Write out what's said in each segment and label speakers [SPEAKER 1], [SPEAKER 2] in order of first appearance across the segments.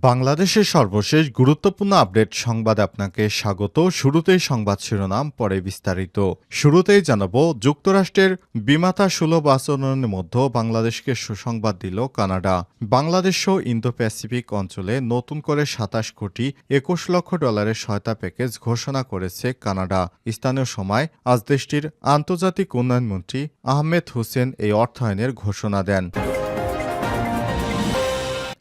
[SPEAKER 1] বাংলাদেশের সর্বশেষ গুরুত্বপূর্ণ আপডেট সংবাদ আপনাকে স্বাগত। শুরুতেই সংবাদ শিরোনাম, পরে বিস্তারিত। শুরুতেই জানাব, যুক্তরাষ্ট্রের বিমাতা সুলভ আচরণের মধ্যে বাংলাদেশকে সুসংবাদ দিল কানাডা। বাংলাদেশ সহ ইন্দো প্যাসিফিক অঞ্চলে নতুন করে সাতাশ কোটি একুশ লক্ষ ডলারের সহায়তা প্যাকেজ ঘোষণা করেছে কানাডা। স্থানীয় সময় আজ দেশটির আন্তর্জাতিক উন্নয়নমন্ত্রী আহমেদ হোসেন এই অর্থায়নের ঘোষণা দেন।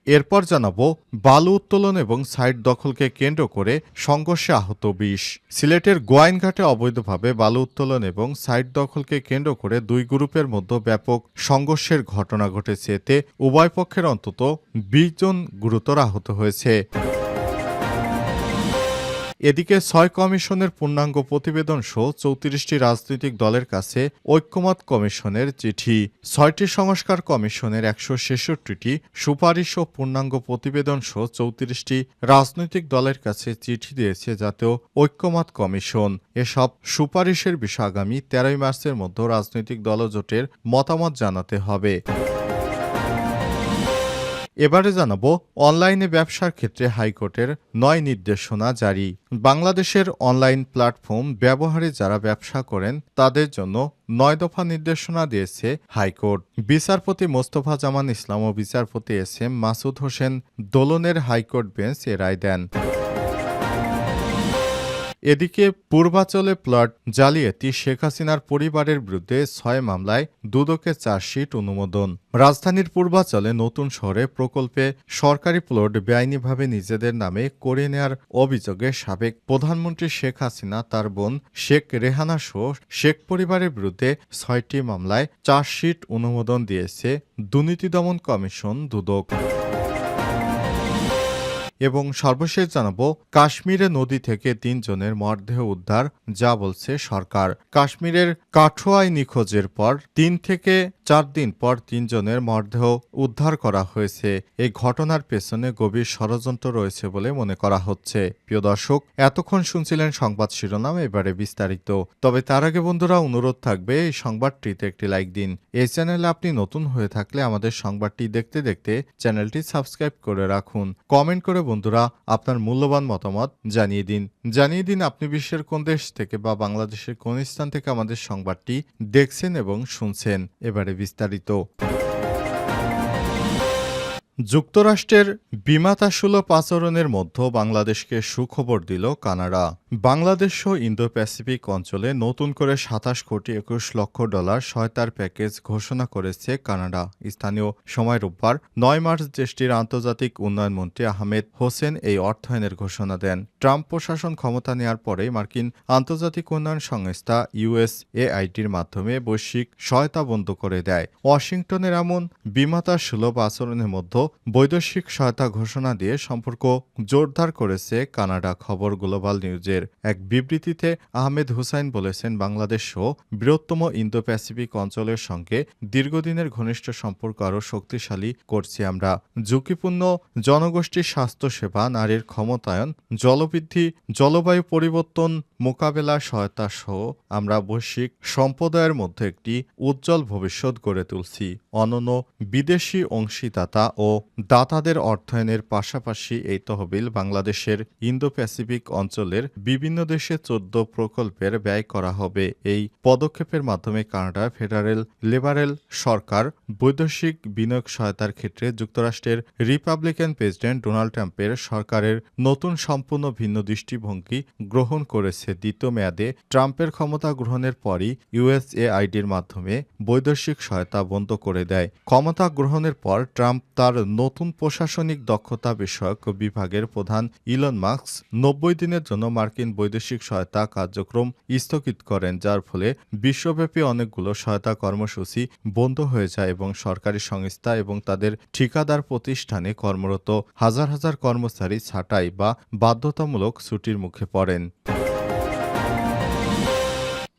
[SPEAKER 1] এরপর জানাব বালু উত্তোলন এবং সাইট দখলকে কেন্দ্র করে সংঘর্ষে আহত বিষ সিলেটের গোয়াইনঘাটে অবৈধভাবে বালু উত্তোলন এবং সাইট দখলকে কেন্দ্র করে দুই গ্রুপের মধ্যে ব্যাপক সংঘর্ষের ঘটনা ঘটেছে। এতে উভয় পক্ষের অন্তত বিশ জন গুরুতর আহত হয়েছে। এদিকে ছয় কমিশনের পূর্ণাঙ্গ প্রতিবেদন সহ চৌত্রিশটি রাজনৈতিক দলের কাছে ঐক্যমত কমিশনের চিঠি। ছয়টি সংস্কার কমিশনের একশো ছেষট্টিটি সুপারিশ ও পূর্ণাঙ্গ প্রতিবেদন সহ চৌত্রিশটি রাজনৈতিক দলের কাছে চিঠি দিয়েছে জাতীয় ঐক্যমত কমিশন। এসব সুপারিশের বিষয়ে আগামী তেরোই মার্চের মধ্যে রাজনৈতিক দলজোটের মতামত জানাতে হবে। এবারে জানাব, অনলাইনে ব্যবসার ক্ষেত্রে হাইকোর্টের নয় নির্দেশনা জারি। বাংলাদেশের অনলাইন প্ল্যাটফর্ম ব্যবহারে যারা ব্যবসা করেন, তাদের জন্য নয় দফা নির্দেশনা দিয়েছে হাইকোর্ট। বিচারপতি মোস্তফা জামান ইসলাম ও বিচারপতি এস এম মাসুদ হোসেন দোলনের হাইকোর্ট বেঞ্চ এ রায় দেন। এদিকে পূর্বাচলে প্লট জালিয়াতি শেখ হাসিনার পরিবারের বিরুদ্ধে ছয় মামলায় দুদকের চার্জশিট অনুমোদন। রাজধানীর পূর্বাচলে নতুন শহরে প্রকল্পে সরকারি প্লট বেআইনিভাবে নিজেদের নামে করে নেয়ার অভিযোগে সাবেক প্রধানমন্ত্রী শেখ হাসিনা, তার বোন শেখ রেহানা সহ শেখ পরিবারের বিরুদ্ধে ছয়টি মামলায় চার্জশিট অনুমোদন দিয়েছে দুর্নীতি দমন কমিশন দুদক। এবং সর্বশেষ জানাব, কাশ্মীরে নদী থেকে তিনজনের মরদেহ উদ্ধার, যা বলছে সরকার। কাশ্মীরের কাঠোয়াই নিখোঁজের পর তিন থেকে চার দিন পর তিনজনের মরদেহ উদ্ধার করা হয়েছে। এই ঘটনার পেছনে গভীর ষড়যন্ত্র রয়েছে বলে মনে করা হচ্ছে। প্রিয় দর্শক, এতক্ষণ শুনছিলেন সংবাদ শিরোনাম, এবারে বিস্তারিত। তবে তার আগে বন্ধুরা, অনুরোধ থাকবে, এই সংবাদটিতে একটি লাইক দিন। এই চ্যানেলে আপনি নতুন হয়ে থাকলে আমাদের সংবাদটি দেখতে দেখতে চ্যানেলটি সাবস্ক্রাইব করে রাখুন। কমেন্ট করে বন্ধুরা, আপনার মূল্যবান মতামত জানিয়ে দিন। জানিয়ে দিন আপনি বিশ্বের কোন দেশ থেকে বা বাংলাদেশের কোন স্থান থেকে আমাদের সংবাদটি দেখছেন এবং শুনছেন। এবারে বিস্তারিত। যুক্তরাষ্ট্রের বিমাতা সুলভ আচরণের মধ্যে বাংলাদেশকে সুখবর দিল কানাডা। বাংলাদেশ সহ ইন্দো প্যাসিফিক অঞ্চলে নতুন করে সাতাশ কোটি একুশ লক্ষ ডলার সহায়তার প্যাকেজ ঘোষণা করেছে কানাডা। স্থানীয় সময় রোববার নয় মার্চ দেশটির আন্তর্জাতিক উন্নয়ন মন্ত্রী আহমেদ হোসেন এই অর্থায়নের ঘোষণা দেন। ট্রাম্প প্রশাসন ক্ষমতা নেয়ার পরে মার্কিন আন্তর্জাতিক উন্নয়ন সংস্থা ইউএসএআইটির মাধ্যমে বৈশ্বিক সহায়তা বন্ধ করে দেয়। ওয়াশিংটনের এমন বিমাতা সুলভ আচরণের মধ্যে বৈদেশিক সহায়তা ঘোষণা দিয়ে সম্পর্ক জোরদার করেছে কানাডা। খবর গ্লোবাল নিউজের এক বিবৃতিতে আহমেদ হুসাইন বলেছেন, বাংলাদেশ সহ বৃহত্তম ইন্দো প্যাসিফিক অঞ্চলের সঙ্গে দীর্ঘদিনের ঘনিষ্ঠ সম্পর্ক আরও শক্তিশালী করছি আমরা। ঝুঁকিপূর্ণ জনগোষ্ঠীর স্বাস্থ্যসেবা, নারীর ক্ষমতায়ন, জলবৃদ্ধি, জলবায়ু পরিবর্তন, মোকাবেলা, সহায়তা সহ আমরা বৈশ্বিক সম্প্রদায়ের মধ্যে একটি উজ্জ্বল ভবিষ্যৎ গড়ে তুলছি। অনন্য বিদেশি অংশীদাতা ও দাতাদের অর্থায়নের পাশাপাশি এই তহবিল বাংলাদেশের ইন্দো প্যাসিফিক অঞ্চলের বিভিন্ন দেশে চোদ্দ প্রকল্পের ব্যয় করা হবে। এই পদক্ষেপের মাধ্যমে কানাডা ফেডারেল লিবারেল সরকার বৈদেশিক বিনিয়োগ সহায়তার ক্ষেত্রে যুক্তরাষ্ট্রের রিপাবলিকান প্রেসিডেন্ট ডোনাল্ড ট্রাম্পের সরকারের নতুন সম্পূর্ণ ভিন্ন দৃষ্টিভঙ্গি গ্রহণ করেছে। দ্বিতীয় মেয়াদে ট্রাম্পের ক্ষমতা গ্রহণের পরই ইউএসএআইডির মাধ্যমে বৈদেশিক সহায়তা বন্ধ করে দেয়। ক্ষমতা গ্রহণের পর ট্রাম্প তার নতুন প্রশাসনিক দক্ষতা বিষয়ক বিভাগের প্রধান ইলন মার্কস নব্বই দিনের জন্য মার্কিন বৈদেশিক সহায়তা কার্যক্রম স্থগিত করেন, যার ফলে বিশ্বব্যাপী অনেকগুলো সহায়তা কর্মসূচি বন্ধ হয়ে যায় এবং সরকারি সংস্থা এবং তাদের ঠিকাদার প্রতিষ্ঠানে কর্মরত হাজার হাজার কর্মচারী ছাঁটাই বা বাধ্যতামূলক ছুটির মুখে পড়েন।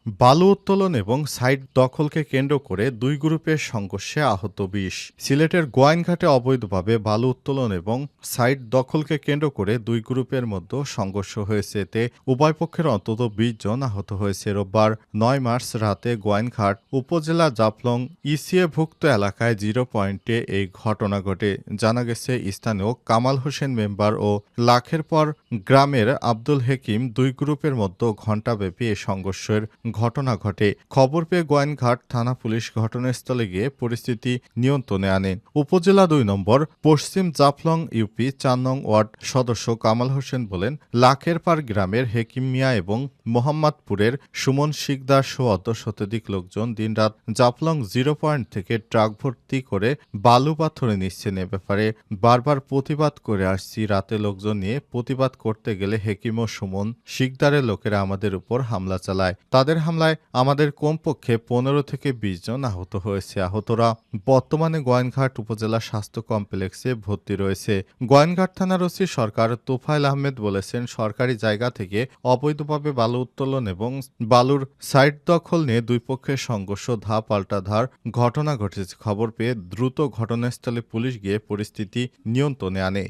[SPEAKER 1] বালু উত্তোলন এবং সাইট দখলকে কেন্দ্র করে দুই গ্রুপের সংঘর্ষে আহত বিশ। সিলেটের গোয়াইনঘাটে অবৈধভাবে বালু উত্তোলন এবং সাইট দখলকে কেন্দ্র করে দুই গ্রুপের মধ্যে সংঘর্ষ হয়েছে। এতে উভয় পক্ষের অন্তত বিশ জন আহত হয়েছে। রোববার নয় মার্চ রাতে গোয়াইনঘাট উপজেলা জাফলং ইসিএভুক্ত এলাকায় জিরো পয়েন্টে এই ঘটনা ঘটে। জানা গেছে, স্থানীয় কামাল হোসেন মেম্বার ও লাখের পর গ্রামের আব্দুল হেকিম দুই গ্রুপের মধ্যে ঘণ্টাব্যাপী এ সংঘর্ষের ঘটনা ঘটে। খবর পেয়ে গোয়াইনঘাট থানা পুলিশ ঘটনাস্থলে গিয়ে পরিস্থিতি নিয়ন্ত্রণে আনে। উপজেলা দুই নম্বর, পশ্চিম জাফলং, ইউপি, চার ওয়ার্ড সদস্য কামাল হোসেন বলেন লাখের পার গ্রামের হেকিম মিয়া এবং মোহাম্মদপুরের সুমন শিকদার সহ শতাধিক লোকজন দিনরাত জাফলং জিরো পয়েন্ট থেকে ট্রাক ভর্তি করে বালু পাথরে নিচ্ছেন এ ব্যাপারে। বারবার প্রতিবাদ করে আসছি, রাতে লোকজন নিয়ে প্রতিবাদ করতে গেলে হেকিম ও সুমন শিকদারের লোকেরা আমাদের উপর হামলা চালায়। তাদের হামলায় আমাদের কমপক্ষে পনেরো থেকে বিশ জন আহত হয়েছে। আহতরা বর্তমানে গোয়াইনঘাট উপজেলা স্বাস্থ্য কমপ্লেক্সে ভর্তি রয়েছে। গোয়াইনঘাট থানার ওসি সরকার তোফায়েল আহমেদ বলেছেন, সরকারি জায়গা থেকে অবৈধভাবে বালু উত্তোলন এবং বালুর সাইট দখল নিয়ে দুই পক্ষের সংঘর্ষ ধা পাল্টা ধার ঘটনা ঘটেছে। খবর পেয়ে দ্রুত ঘটনাস্থলে পুলিশ গিয়ে পরিস্থিতি নিয়ন্ত্রণে আনে।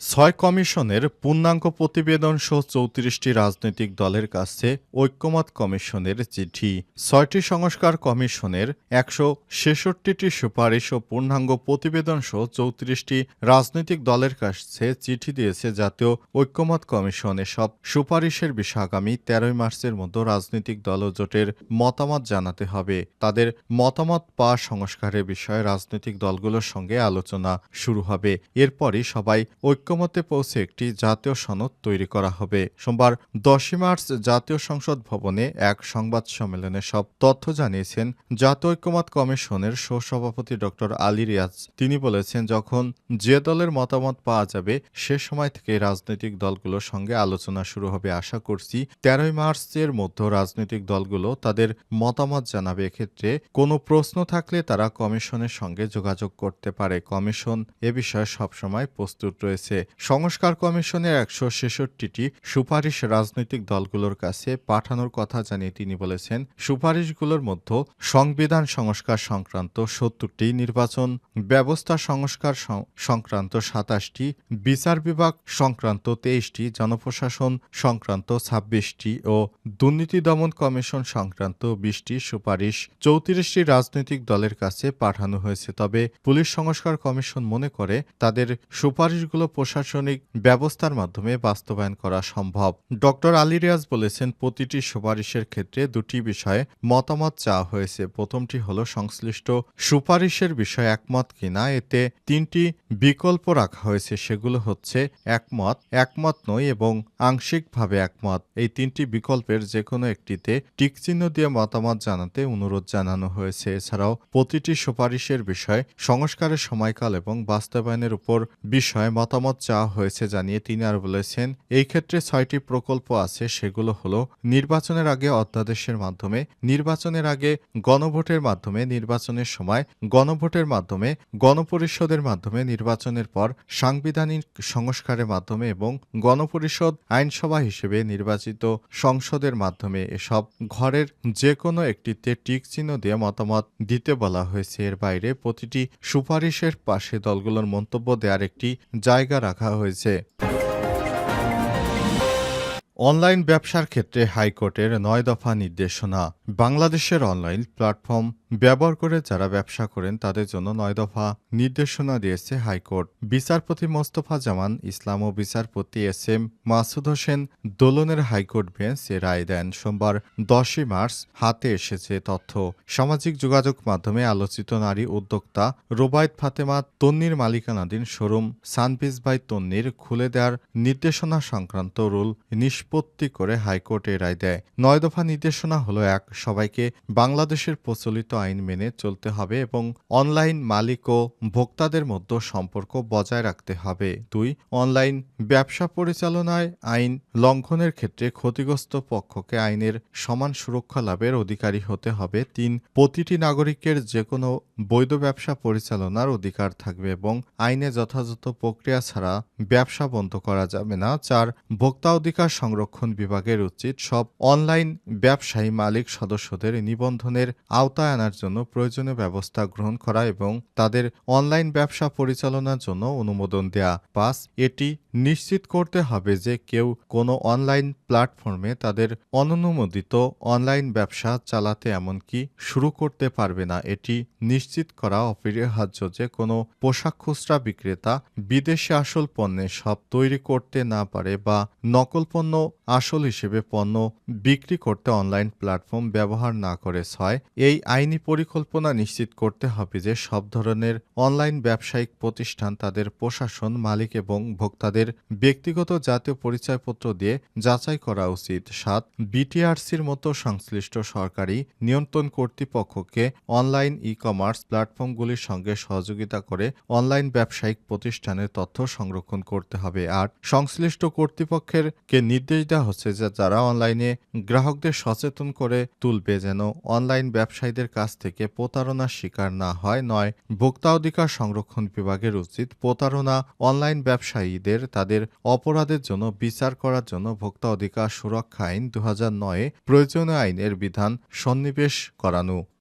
[SPEAKER 1] ছয় কমিশনের পূর্ণাঙ্গ প্রতিবেদন সহ চৌত্রিশটি রাজনৈতিক দলের কাছে ঐক্যমত কমিশনের চিঠি। ছয়টি সংস্কার কমিশনের একশো ছেষট্টিটি সুপারিশ ও পূর্ণাঙ্গ প্রতিবেদন সহ চৌত্রিশটি রাজনৈতিক দলের কাছে চিঠি দিয়েছে জাতীয় ঐক্যমত কমিশন। এসব সুপারিশের বিষয়ে আগামী তেরোই মার্চের মধ্যে রাজনৈতিক দল ও জোটের মতামত জানাতে হবে। তাদের মতামত পা সংস্কারের বিষয়ে রাজনৈতিক দলগুলোর সঙ্গে আলোচনা শুরু হবে। এরপরই সবাই ঐক্যমতে পৌঁছে একটি জাতীয় সনদ তৈরি করা হবে। সোমবার দশই মার্চ জাতীয় সংসদ ভবনে এক সংবাদ সম্মেলনে সব তথ্য জানিয়েছেন জাতীয় ঐক্যমত কমিশনের সহসভাপতি ডক্টর আলী রিয়াজ। তিনি বলেছেন, যখন যে দলের মতামত পাওয়া যাবে, সে সময় থেকে রাজনৈতিক দলগুলোর সঙ্গে আলোচনা শুরু হবে আশা করছি। তেরোই মার্চের মধ্যে রাজনৈতিক দলগুলো তাদের মতামত জানাবে। এক্ষেত্রে কোনো প্রশ্ন থাকলে তারা কমিশনের সঙ্গে যোগাযোগ করতে পারে। কমিশন এ বিষয়ে সবসময় প্রস্তুত রয়েছে। সংস্কার কমিশনের একশো ছেষট্টিটি সুপারিশ রাজনৈতিক দলগুলোর কাছে পাঠানোর কথা জানিয়ে তিনি বলেছেন, সুপারিশগুলোর মধ্যে সংবিধান সংস্কার সংক্রান্ত সত্তরটি নির্বাচন, ব্যবস্থা সংস্কার সংক্রান্ত সাতাশটি, বিচার বিভাগ সংক্রান্ত তেইশটি, জনপ্রশাসন সংক্রান্ত ছাব্বিশটি ও দুর্নীতি দমন কমিশন সংক্রান্ত বিশটি সুপারিশ চৌত্রিশটি রাজনৈতিক দলের কাছে পাঠানো হয়েছে। তবে পুলিশ সংস্কার কমিশন মনে করে, তাদের সুপারিশগুলো প্রশাসনিক ব্যবস্থার মাধ্যমে বাস্তবায়ন করা সম্ভব। ডক্টর আলী রিয়াজ বলেছেন, প্রতিটি সুপারিশের ক্ষেত্রে দুটি বিষয়ে মতামত চাওয়া হয়েছে। প্রথমটি হল, সংশ্লিষ্ট সুপারিশের বিষয়ে একমত কিনা, এতে তিনটি বিকল্প রাখা হয়েছে। সেগুলো হচ্ছে, একমত একমত নয় এবং আংশিকভাবে একমত। এই তিনটি বিকল্পের যে কোনো একটিতে টিকচিহ্ন দিয়ে মতামত জানাতে অনুরোধ জানানো হয়েছে। এছাড়াও, প্রতিটি সুপারিশের বিষয় সংস্কারের সময়কাল এবং বাস্তবায়নের উপর বিষয়ে মতামত চাওয়া হয়েছে জানিয়ে তিনি আর বলেছেন, এই ক্ষেত্রে ছয়টি প্রকল্প আছে, সেগুলো হলো নির্বাচনের আগে অধ্যাদেশের মাধ্যমে, নির্বাচনের আগে গণভোটের মাধ্যমে নির্বাচনের সময়, গণভোটের মাধ্যমে, গণপরিষদের মাধ্যমে নির্বাচনের পর সাংবিধানিক সংস্কারের মাধ্যমে এবং গণপরিষদ আইনসভা হিসেবে নির্বাচিত সংসদের মাধ্যমে এসব ঘরের যে কোনো একটিতে টিক চিহ্ন দিয়ে মতামত দিতে বলা হয়েছে। এর বাইরে প্রতিটি সুপারিশের পাশে দলগুলোর মন্তব্য দেওয়ার একটি জায়গা রাখা হয়েছে। অনলাইন ব্যবসার ক্ষেত্রে হাইকোর্টের নয় দফা নির্দেশনা। বাংলাদেশের অনলাইন প্ল্যাটফর্ম ব্যবহার করে যারা ব্যবসা করেন, তাদের জন্য নয় দফা নির্দেশনা দিয়েছে হাইকোর্ট। বিচারপতি মোস্তফা জামান, ইসলাম ও বিচারপতি এস এম মাসুদ হোসেন দোলনের হাইকোর্ট বেঞ্চ এ রায় দেন। সোমবার দশই মার্চ হাতে এসেছে তথ্য। সামাজিক যোগাযোগ মাধ্যমে আলোচিত নারী উদ্যোক্তা রোবায়ত ফাতেমা তন্নির মালিকানাধীন শোরুম সানপিস বাই তন্নির খুলে দেওয়ার নির্দেশনা সংক্রান্ত রুল নিষ্পত্তি করে হাইকোর্ট রায় দেয়। নয় দফা নির্দেশনা হলো এক, সবাইকে বাংলাদেশের প্রচলিত আইন মেনে চলতে হবে এবং অনলাইন মালিক ও ভোক্তাদের মধ্যে সম্পর্ক বজায় রাখতে হবে। দুই, অনলাইন ব্যবসা পরিচালনায় আইন লঙ্ঘনের ক্ষেত্রে ক্ষতিগ্রস্ত পক্ষকে আইনের সমান সুরক্ষা লাভের অধিকারী হতে হবে। তিন, প্রতিটি নাগরিকের যে কোনো বৈধ ব্যবসা পরিচালনার অধিকার থাকবে এবং আইনে যথাযথ প্রক্রিয়া ছাড়া ব্যবসা বন্ধ করা যাবে না। চার, ভোক্তা অধিকার সংরক্ষণ সংরক্ষণ বিভাগের উচিত সব অনলাইন ব্যবসায়ী মালিক সদস্যদের নিবন্ধনের আওতায় আনার জন্য প্রয়োজনীয় ব্যবস্থা গ্রহণ করা এবং তাদের অনলাইন ব্যবসা পরিচালনার জন্য অনুমোদন দেয়া। পাঁচ, এটি নিশ্চিত করতে হবে যে কেউ কোনো অনলাইন প্ল্যাটফর্মে তাদের অননুমোদিত অনলাইন ব্যবসা চালাতে এমনকি শুরু করতে পারবে না। এটি নিশ্চিত করা অপরিহার্য যে কোনো পোশাক খুচরা বিক্রেতা বিদেশে আসল পণ্যে সব তৈরি করতে না পারে বা নকল পণ্য know আসল হিসেবে পণ্য বিক্রি করতে অনলাইন প্ল্যাটফর্ম ব্যবহার না করে, ছয়, এই আইনি পরিকল্পনা নিশ্চিত করতে হবে যে সব ধরনের অনলাইন ব্যবসায়িক প্রতিষ্ঠান তাদের প্রশাসন, মালিক এবং ভোক্তাদের ব্যক্তিগত জাতীয় পরিচয়পত্র দিয়ে যাচাই করা উচিত। সাত, বিটিআরসির মতো সংশ্লিষ্ট সরকারি নিয়ন্ত্রণ কর্তৃপক্ষকে অনলাইন ই কমার্স প্ল্যাটফর্মগুলির সঙ্গে সহযোগিতা করে অনলাইন ব্যবসায়িক প্রতিষ্ঠানের তথ্য সংরক্ষণ করতে হবে। আর সংশ্লিষ্ট কর্তৃপক্ষের কে নির্দেশ দেওয়া হচ্ছে যে যারা অনলাইনে গ্রাহকদের সচেতন করে তুলবে যেন অনলাইন ব্যবসায়ীদের কাছ থেকে প্রতারণার শিকার না হয়। নয়, ভোক্তা অধিকার সংরক্ষণ বিভাগের উচিত প্রতারণা অনলাইন ব্যবসায়ীদের তাদের অপরাধের জন্য বিচার করার জন্য ভোক্তা অধিকার সুরক্ষা আইন দু হাজার নয়ে প্রয়োজনীয় আইনের বিধান সন্নিবেশ করানো।